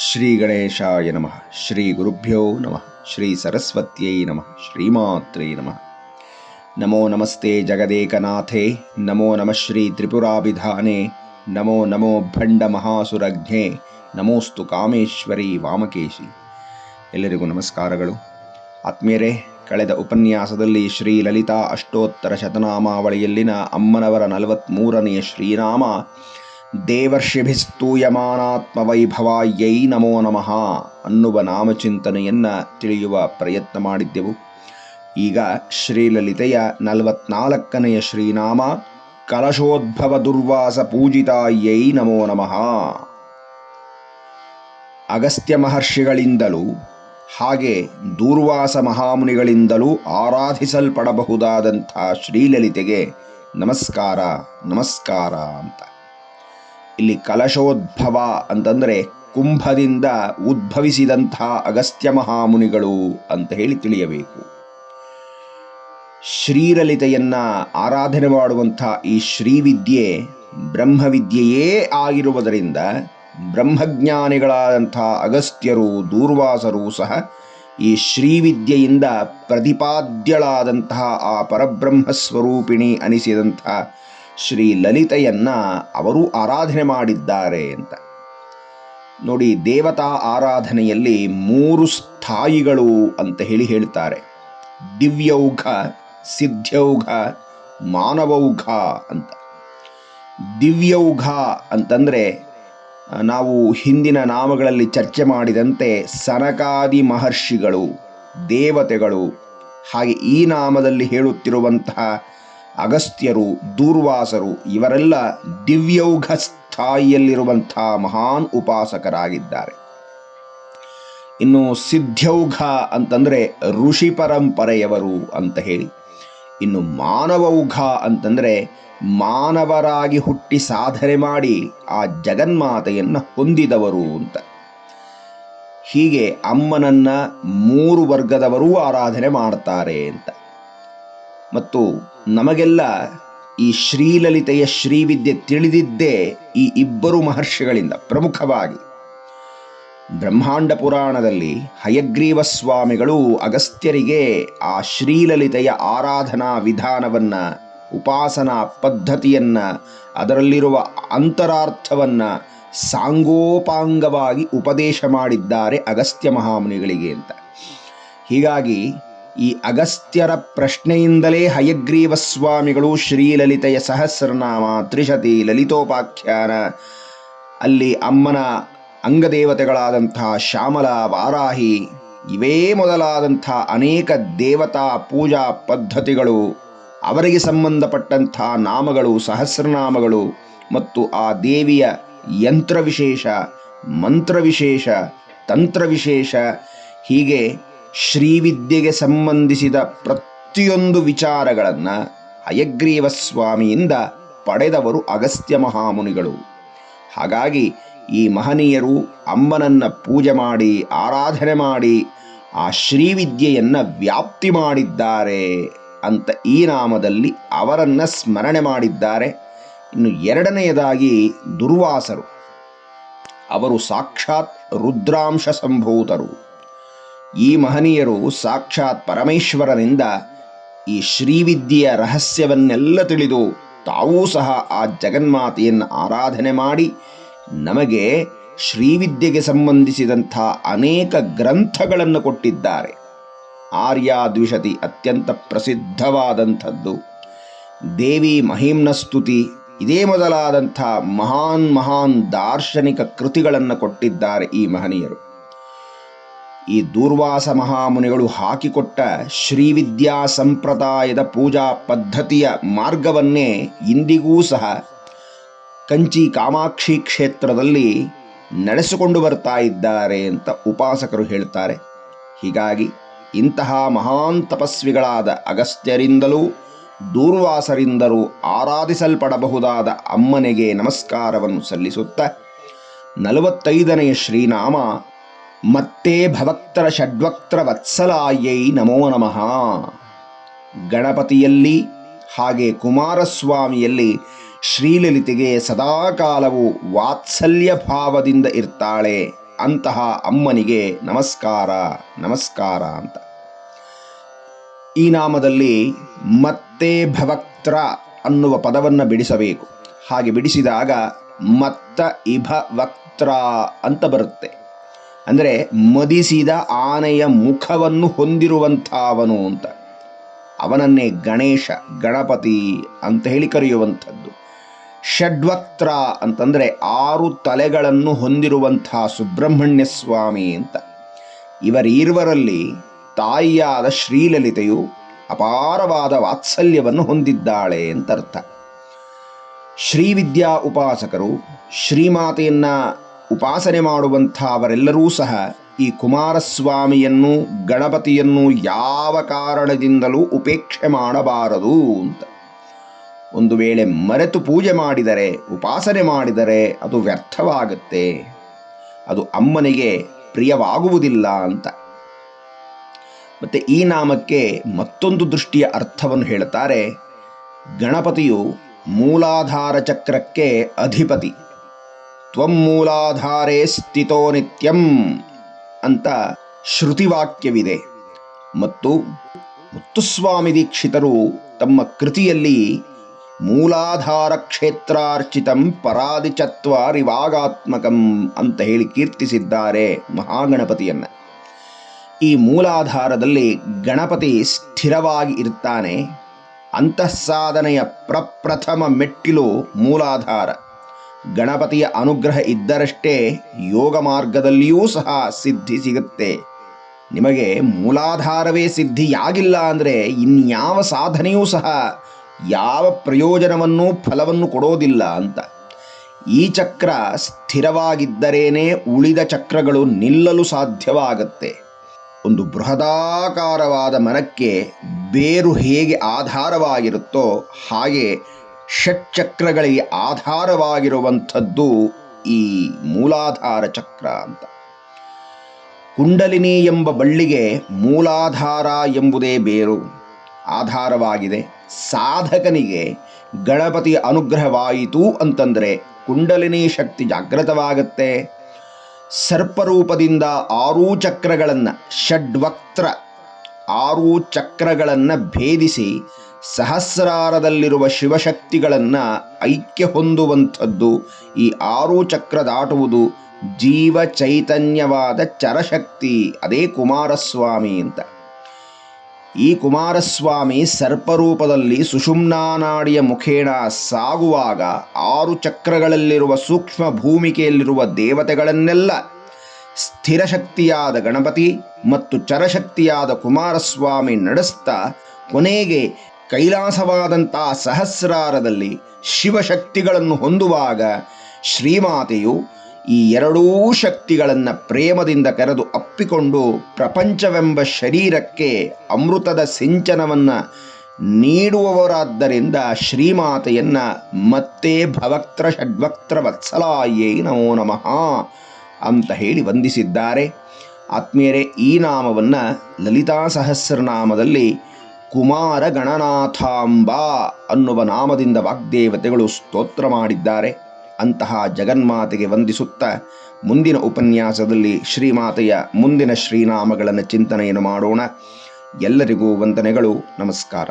ಶ್ರೀ ಗಣೇಶಾಯ ನಮಃ ಶ್ರೀ ಗುರುಭ್ಯೋ ನಮಃ ಶ್ರೀ ಸರಸ್ವತ್ಯೈ ನಮಃ ಶ್ರೀಮಾತ್ರೈ ನಮಃ ನಮೋ ನಮಸ್ತೆ ಜಗದೇಕನಾಥೇ ನಮೋ ನಮಃ ಶ್ರೀ ತ್ರಿಪುರಾಭಿಧಾನೆ ನಮೋ ನಮೋ ಭಂಡ ಮಹಾಸುರಜ್ಞೆ ನಮೋಸ್ತು ಕಾಮೇಶ್ವರಿ ವಾಮಕೇಶಿ ಎಲ್ಲರಿಗೂ ನಮಸ್ಕಾರಗಳು. ಆತ್ಮೀಯರೇ, ಕಳೆದ ಉಪನ್ಯಾಸದಲ್ಲಿ ಶ್ರೀ ಲಲಿತಾ ಅಷ್ಟೋತ್ತರ ಶತನಾಮಾವಳಿಯಲ್ಲಿನ ಅಮ್ಮನವರ ನಲವತ್ಮೂರನೆಯ ಶ್ರೀನಾಮ ದೇವರ್ಷಿಭಿಸ್ತೂಯಮಾನಾತ್ಮ ವೈಭವಾಯೈ ನಮೋ ನಮಃ ಅನ್ನುವ ನಾಮಚಿಂತನೆಯನ್ನು ತಿಳಿಯುವ ಪ್ರಯತ್ನ ಮಾಡಿದ್ದೆವು. ಈಗ ಶ್ರೀಲಲಿತೆಯ ನಲವತ್ನಾಲ್ಕನೆಯ ಶ್ರೀನಾಮ, ಕಲಶೋದ್ಭವ ದುರ್ವಾಸ ಪೂಜಿತಾಯೈ ನಮೋ ನಮಃ. ಅಗಸ್ತ್ಯ ಮಹರ್ಷಿಗಳಿಂದಲೂ, ಹಾಗೆ ದೂರ್ವಾಸ ಮಹಾಮುನಿಗಳಿಂದಲೂ ಆರಾಧಿಸಲ್ಪಡಬಹುದಾದಂಥ ಶ್ರೀಲಲಿತೆಗೆ ನಮಸ್ಕಾರ ನಮಸ್ಕಾರ ಅಂತ. ಇಲ್ಲಿ ಕಲಶೋದ್ಭವ ಅಂತಂದರೆ ಕುಂಭದಿಂದ ಉದ್ಭವಿಸಿದಂಥ ಅಗಸ್ತ್ಯ ಮಹಾಮುನಿಗಳು ಅಂತ ಹೇಳಿ ತಿಳಿಯಬೇಕು. ಶ್ರೀರಲಿತೆಯನ್ನ ಆರಾಧನೆ ಮಾಡುವಂಥ ಈ ಶ್ರೀವಿದ್ಯೆ ಬ್ರಹ್ಮವಿದ್ಯೆಯೇ ಆಗಿರುವುದರಿಂದ ಬ್ರಹ್ಮಜ್ಞಾನಿಗಳಾದಂಥ ಅಗಸ್ತ್ಯರು, ದೂರ್ವಾಸರು ಸಹ ಈ ಶ್ರೀವಿದ್ಯೆಯಿಂದ ಪ್ರತಿಪಾದ್ಯಳಾದಂತಹ ಆ ಪರಬ್ರಹ್ಮ ಸ್ವರೂಪಿಣಿ ಅನಿಸಿದಂಥ ಶ್ರೀ ಲಲಿತೆಯನ್ನ ಅವರು ಆರಾಧನೆ ಮಾಡಿದ್ದಾರೆ ಅಂತ. ನೋಡಿ, ದೇವತಾ ಆರಾಧನೆಯಲ್ಲಿ ಮೂರು ಸ್ಥಾಯಿಗಳು ಅಂತ ಹೇಳಿ ಹೇಳ್ತಾರೆ. ದಿವ್ಯೌಘ ಸಿದ್ಧೌಘ ಮಾನವೌಘ ಅಂತ. ದಿವ್ಯೌಘ ಅಂತಂದರೆ, ನಾವು ಹಿಂದಿನ ನಾಮಗಳಲ್ಲಿ ಚರ್ಚೆ ಮಾಡಿದಂತೆ ಸನಕಾದಿ ಮಹರ್ಷಿಗಳು, ದೇವತೆಗಳು, ಹಾಗೆ ಈ ನಾಮದಲ್ಲಿ ಹೇಳುತ್ತಿರುವಂತಹ ಅಗಸ್ತ್ಯರು, ದೂರ್ವಾಸರು ಇವರೆಲ್ಲ ದಿವ್ಯೌಘ ಸ್ಥಾಯಿಯಲ್ಲಿರುವಂಥ ಮಹಾನ್ ಉಪಾಸಕರಾಗಿದ್ದಾರೆ. ಇನ್ನು ಸಿದ್ಧೌಘ ಅಂತಂದರೆ ಋಷಿ ಪರಂಪರೆಯವರು ಅಂತ ಹೇಳಿ. ಇನ್ನು ಮಾನವೌಘ ಅಂತಂದರೆ ಮಾನವರಾಗಿ ಹುಟ್ಟಿ ಸಾಧನೆ ಮಾಡಿ ಆ ಜಗನ್ಮಾತೆಯನ್ನು ಹೊಂದಿದವರು ಅಂತ. ಹೀಗೆ ಅಮ್ಮನನ್ನ ಮೂರು ವರ್ಗದವರೂ ಆರಾಧನೆ ಮಾಡ್ತಾರೆ ಅಂತ. ಮತ್ತು ನಮಗೆಲ್ಲ ಈ ಶ್ರೀಲಲಿತೆಯ ಶ್ರೀವಿದ್ಯೆ ತಿಳಿದಿದ್ದೇ ಈ ಇಬ್ಬರು ಮಹರ್ಷಿಗಳಿಂದ ಪ್ರಮುಖವಾಗಿ. ಬ್ರಹ್ಮಾಂಡ ಪುರಾಣದಲ್ಲಿ ಹಯಗ್ರೀವ ಸ್ವಾಮಿಗಳು ಅಗಸ್ತ್ಯರಿಗೆ ಆ ಶ್ರೀಲಲಿತೆಯ ಆರಾಧನಾ ವಿಧಾನವನ್ನ, ಉಪಾಸನಾ ಪದ್ಧತಿಯನ್ನ, ಅದರಲ್ಲಿರುವ ಅಂತರಾರ್ಥವನ್ನು ಸಾಂಗೋಪಾಂಗವಾಗಿ ಉಪದೇಶ ಮಾಡಿದ್ದಾರೆ ಅಗಸ್ತ್ಯ ಮಹಾಮುನಿಗಳಿಗೆ ಅಂತ. ಹೀಗಾಗಿ ಈ ಅಗಸ್ತ್ಯರ ಪ್ರಶ್ನೆಯಿಂದಲೇ ಹಯಗ್ರೀವ ಸ್ವಾಮಿಗಳು ಶ್ರೀಲಲಿತೆಯ ಸಹಸ್ರನಾಮ ತ್ರಿಶತಿ ಲಲಿತೋಪಾಖ್ಯಾನ. ಅಲ್ಲಿ ಅಮ್ಮನ ಅಂಗದೇವತೆಗಳಾದಂಥ ಶ್ಯಾಮಲ, ವಾರಾಹಿ ಇವೇ ಮೊದಲಾದಂಥ ಅನೇಕ ದೇವತಾ ಪೂಜಾ ಪದ್ಧತಿಗಳು. ಅವರಿಗೆ ಸಂಬಂಧಪಟ್ಟಂಥ ನಾಮಗಳು, ಸಹಸ್ರನಾಮಗಳು ಮತ್ತು ಆ ದೇವಿಯ ಯಂತ್ರ ವಿಶೇಷ ಮಂತ್ರ ವಿಶೇಷ ತಂತ್ರ ವಿಶೇಷ ಹೀಗೆ ಶ್ರೀವಿದ್ಯೆಗೆ ಸಂಬಂಧಿಸಿದ ಪ್ರತಿಯೊಂದು ವಿಚಾರಗಳನ್ನು ಹಯಗ್ರೀವ ಸ್ವಾಮಿಯಿಂದ ಪಡೆದವರು ಅಗಸ್ತ್ಯ ಮಹಾಮುನಿಗಳು. ಹಾಗಾಗಿ ಈ ಮಹನೀಯರು ಅಮ್ಮನನ್ನ ಪೂಜೆ ಮಾಡಿ, ಆರಾಧನೆ ಮಾಡಿ, ಆ ಶ್ರೀವಿದ್ಯೆಯನ್ನು ವ್ಯಾಪ್ತಿ ಮಾಡಿದ್ದಾರೆ ಅಂತ ಈ ನಾಮದಲ್ಲಿ ಅವರನ್ನು ಸ್ಮರಣೆ ಮಾಡಿದ್ದಾರೆ. ಇನ್ನು ಎರಡನೆಯದಾಗಿ ದುರ್ವಾಸರು. ಅವರು ಸಾಕ್ಷಾತ್ ರುದ್ರಾಂಶ ಸಂಭೂತರು. ಈ ಮಹನೀಯರು ಸಾಕ್ಷಾತ್ ಪರಮೇಶ್ವರನಿಂದ ಈ ಶ್ರೀವಿದ್ಯೆಯ ರಹಸ್ಯವನ್ನೆಲ್ಲ ತಿಳಿದು ತಾವೂ ಸಹ ಆ ಜಗನ್ಮಾತೆಯನ್ನು ಆರಾಧನೆ ಮಾಡಿ ನಮಗೆ ಶ್ರೀವಿದ್ಯೆಗೆ ಸಂಬಂಧಿಸಿದಂಥ ಅನೇಕ ಗ್ರಂಥಗಳನ್ನು ಕೊಟ್ಟಿದ್ದಾರೆ. ಆರ್ಯಾದ್ವಿಷತಿ ಅತ್ಯಂತ ಪ್ರಸಿದ್ಧವಾದಂಥದ್ದು. ದೇವಿ ಮಹಿಮ್ನ ಸ್ತುತಿ, ಇದೇ ಮೊದಲಾದಂಥ ಮಹಾನ್ ಮಹಾನ್ ದಾರ್ಶನಿಕ ಕೃತಿಗಳನ್ನು ಕೊಟ್ಟಿದ್ದಾರೆ ಈ ಮಹನೀಯರು. ಈ ದೂರ್ವಾಸ ಮಹಾಮುನಿಗಳು ಹಾಕಿಕೊಟ್ಟ ಶ್ರೀವಿದ್ಯಾ ಸಂಪ್ರದಾಯದ ಪೂಜಾ ಪದ್ಧತಿಯ ಮಾರ್ಗವನ್ನೇ ಇಂದಿಗೂ ಸಹ ಕಂಚಿ ಕಾಮಾಕ್ಷಿ ಕ್ಷೇತ್ರದಲ್ಲಿ ನಡೆಸಿಕೊಂಡು ಬರ್ತಾ ಇದ್ದಾರೆ ಅಂತ ಉಪಾಸಕರು ಹೇಳ್ತಾರೆ. ಹೀಗಾಗಿ ಇಂತಹ ಮಹಾನ್ ತಪಸ್ವಿಗಳಾದ ಅಗಸ್ತ್ಯರಿಂದಲೂ ದೂರ್ವಾಸರಿಂದಲೂ ಆರಾಧಿಸಲ್ಪಡಬಹುದಾದ ಅಮ್ಮನಿಗೆ ನಮಸ್ಕಾರವನ್ನು ಸಲ್ಲಿಸುತ್ತ ನಲವತ್ತೈದನೆಯ ಶ್ರೀನಾಮ ಮತ್ತೆ ಭವಕ್ತರ ಷಡ್ವಕ್ತರ ವತ್ಸಲಾಯೈ ನಮೋ ನಮಃ. ಗಣಪತಿಯಲ್ಲಿ ಹಾಗೆ ಕುಮಾರಸ್ವಾಮಿಯಲ್ಲಿ ಶ್ರೀಲಲಿತೆಗೆ ಸದಾಕಾಲವು ವಾತ್ಸಲ್ಯ ಭಾವದಿಂದ ಇರ್ತಾಳೆ ಅಂತಹ ಅಮ್ಮನಿಗೆ ನಮಸ್ಕಾರ ನಮಸ್ಕಾರ ಅಂತ. ಈ ನಾಮದಲ್ಲಿ ಮತ್ತೆ ಭವಕ್ತ್ರ ಅನ್ನುವ ಪದವನ್ನು ಬಿಡಿಸಬೇಕು. ಹಾಗೆ ಬಿಡಿಸಿದಾಗ ಮತ್ತ ಇಭ ವಕ್ತ್ರ ಅಂತ ಬರುತ್ತೆ. ಅಂದರೆ ಮದಿಸಿದ ಆನೆಯ ಮುಖವನ್ನು ಹೊಂದಿರುವಂಥವನು ಅಂತ. ಅವನನ್ನೇ ಗಣೇಶ, ಗಣಪತಿ ಅಂತ ಹೇಳಿ ಕರೆಯುವಂಥದ್ದು. ಷಡ್ವಕ್ತ್ರ ಅಂತಂದರೆ ಆರು ತಲೆಗಳನ್ನು ಹೊಂದಿರುವಂಥ ಸುಬ್ರಹ್ಮಣ್ಯ ಸ್ವಾಮಿ ಅಂತ. ಇವರೀರ್ವರಲ್ಲಿ ತಾಯಿಯಾದ ಶ್ರೀಲಲಿತೆಯು ಅಪಾರವಾದ ವಾತ್ಸಲ್ಯವನ್ನು ಹೊಂದಿದ್ದಾಳೆ ಅಂತ ಅರ್ಥ. ಶ್ರೀವಿದ್ಯಾ ಉಪಾಸಕರು ಶ್ರೀಮಾತೆಯನ್ನ ಉಪಾಸನೆ ಮಾಡುವಂಥವರೆಲ್ಲರೂ ಸಹ ಈ ಕುಮಾರಸ್ವಾಮಿಯನ್ನು, ಗಣಪತಿಯನ್ನು ಯಾವ ಕಾರಣದಿಂದಲೂ ಉಪೇಕ್ಷೆ ಮಾಡಬಾರದು ಅಂತ. ಒಂದು ವೇಳೆ ಮರೆತು ಪೂಜೆ ಮಾಡಿದರೆ, ಉಪಾಸನೆ ಮಾಡಿದರೆ ಅದು ವ್ಯರ್ಥವಾಗುತ್ತೆ. ಅದು ಅಮ್ಮನಿಗೆ ಪ್ರಿಯವಾಗುವುದಿಲ್ಲ ಅಂತ. ಮತ್ತೆ ಈ ನಾಮಕ್ಕೆ ಮತ್ತೊಂದು ದೃಷ್ಟಿಯ ಅರ್ಥವನ್ನು ಹೇಳುತ್ತಾರೆ. ಗಣಪತಿಯು ಮೂಲಾಧಾರ ಚಕ್ರಕ್ಕೆ ಅಧಿಪತಿ. ತ್ವಂ ಮೂಲಾಧಾರೇ ಸ್ಥಿತೋ ನಿತ್ಯಂ ಅಂತ ಶ್ರುತಿವಾಕ್ಯವಿದೆ. ಮತ್ತು ಮುತ್ತುಸ್ವಾಮಿ ದೀಕ್ಷಿತರು ತಮ್ಮ ಕೃತಿಯಲ್ಲಿ ಮೂಲಾಧಾರ ಕ್ಷೇತ್ರಾರ್ಚಿತಂ ಪರಾದಿಚತ್ವಾರಿವಾಗಾತ್ಮಕಂ ಅಂತ ಹೇಳಿ ಕೀರ್ತಿಸಿದ್ದಾರೆ ಮಹಾಗಣಪತಿಯನ್ನ. ಈ ಮೂಲಾಧಾರದಲ್ಲಿ ಗಣಪತಿ ಸ್ಥಿರವಾಗಿ ಇರ್ತಾನೆ. ಅಂತಃಸಾಧನೆಯ ಪ್ರಪ್ರಥಮ ಮೆಟ್ಟಿಲು ಮೂಲಾಧಾರ. ಗಣಪತಿಯ ಅನುಗ್ರಹ ಇದ್ದರಷ್ಟೇ ಯೋಗ ಮಾರ್ಗದಲ್ಲಿಯೂ ಸಹ ಸಿದ್ಧಿ ಸಿಗುತ್ತೆ. ನಿಮಗೆ ಮೂಲಾಧಾರವೇ ಸಿದ್ಧಿಯಾಗಿಲ್ಲ ಅಂದರೆ ಇನ್ಯಾವ ಸಾಧನೆಯೂ ಸಹ ಯಾವ ಪ್ರಯೋಜನವನ್ನು ಫಲವನ್ನು ಕೊಡೋದಿಲ್ಲ ಅಂತ. ಈ ಚಕ್ರ ಸ್ಥಿರವಾಗಿದ್ದರೇನೆ ಉಳಿದ ಚಕ್ರಗಳು ನಿಲ್ಲಲು ಸಾಧ್ಯವಾಗತ್ತೆ. ಒಂದು ಬೃಹದಾಕಾರವಾದ ಮನಕ್ಕೆ ಬೇರು ಹೇಗೆ ಆಧಾರವಾಗಿರುತ್ತೋ ಹಾಗೆ ಷಟ್ಚಕ್ರಗಳಿಗೆ ಆಧಾರವಾಗಿರುವಂಥದ್ದು ಈ ಮೂಲಾಧಾರ ಚಕ್ರ ಅಂತ. ಕುಂಡಲಿನಿ ಎಂಬ ಬಳ್ಳಿಗೆ ಮೂಲಾಧಾರ ಎಂಬುದೇ ಬೇರು. ಆಧಾರವಾಗಿದೆ, ಸಾಧಕನಿಗೆ ಗಣಪತಿ ಅನುಗ್ರಹವಾಯಿತು ಅಂತಂದರೆ ಕುಂಡಲಿನಿ ಶಕ್ತಿ ಜಾಗೃತವಾಗುತ್ತೆ ಸರ್ಪರೂಪದಿಂದ ಆರೂ ಚಕ್ರಗಳನ್ನು ಷಡ್ವಕ್ತ್ರ, ಆರೂ ಚಕ್ರಗಳನ್ನು ಭೇದಿಸಿ ಸಹಸ್ರಾರದಲ್ಲಿರುವ ಶಿವಶಕ್ತಿಗಳನ್ನು ಐಕ್ಯ ಹೊಂದುವಂಥದ್ದು ಈ ಆರು ಚಕ್ರ ದಾಟುವುದು ಜೀವ ಚೈತನ್ಯವಾದ ಚರಶಕ್ತಿ, ಅದೇ ಕುಮಾರಸ್ವಾಮಿ ಅಂತ. ಈ ಕುಮಾರಸ್ವಾಮಿ ಸರ್ಪರೂಪದಲ್ಲಿ ಸುಷುಮ್ನಾನಾಡಿಯ ಮುಖೇಣ ಸಾಗುವಾಗ ಆರು ಚಕ್ರಗಳಲ್ಲಿರುವ ಸೂಕ್ಷ್ಮ ಭೂಮಿಕೆಯಲ್ಲಿರುವ ದೇವತೆಗಳನ್ನೆಲ್ಲ ಸ್ಥಿರಶಕ್ತಿಯಾದ ಗಣಪತಿ ಮತ್ತು ಚರಶಕ್ತಿಯಾದ ಕುಮಾರಸ್ವಾಮಿ ನಡೆಸ್ತಾ ಕೊನೆಗೆ ಕೈಲಾಸವಾದಂಥ ಸಹಸ್ರಾರದಲ್ಲಿ ಶಿವಶಕ್ತಿಗಳನ್ನು ಹೊಂದುವಾಗ ಶ್ರೀಮಾತೆಯು ಈ ಎರಡೂ ಶಕ್ತಿಗಳನ್ನು ಪ್ರೇಮದಿಂದ ಕರೆದು ಅಪ್ಪಿಕೊಂಡು ಪ್ರಪಂಚವೆಂಬ ಶರೀರಕ್ಕೆ ಅಮೃತದ ಸಿಂಚನವನ್ನು ನೀಡುವವರಾದ್ದರಿಂದ ಶ್ರೀಮಾತೆಯನ್ನು ಮತ್ತೆ ಭವಕ್ತ್ರ ಷಡ್ವಕ್ತ್ರ ವತ್ಸಲಾಯೇ ನಮೋ ನಮಃ ಅಂತ ಹೇಳಿ ವಂದಿಸಿದ್ದಾರೆ. ಆತ್ಮೀಯರೇ, ಈ ನಾಮವನ್ನು ಲಲಿತಾ ಸಹಸ್ರನಾಮದಲ್ಲಿ ಕುಮಾರ ಗಣನಾಥಾಂಬ ಅನ್ನುವ ನಾಮದಿಂದ ವಾಗ್ದೇವತೆಗಳು ಸ್ತೋತ್ರ ಮಾಡಿದ್ದಾರೆ. ಅಂತಹ ಜಗನ್ಮಾತೆಗೆ ವಂದಿಸುತ್ತ ಮುಂದಿನ ಉಪನ್ಯಾಸದಲ್ಲಿ ಶ್ರೀಮಾತೆಯ ಮುಂದಿನ ಶ್ರೀನಾಮಗಳನ್ನು ಚಿಂತನೆಯನ್ನು ಮಾಡೋಣ. ಎಲ್ಲರಿಗೂ ವಂದನೆಗಳು, ನಮಸ್ಕಾರ.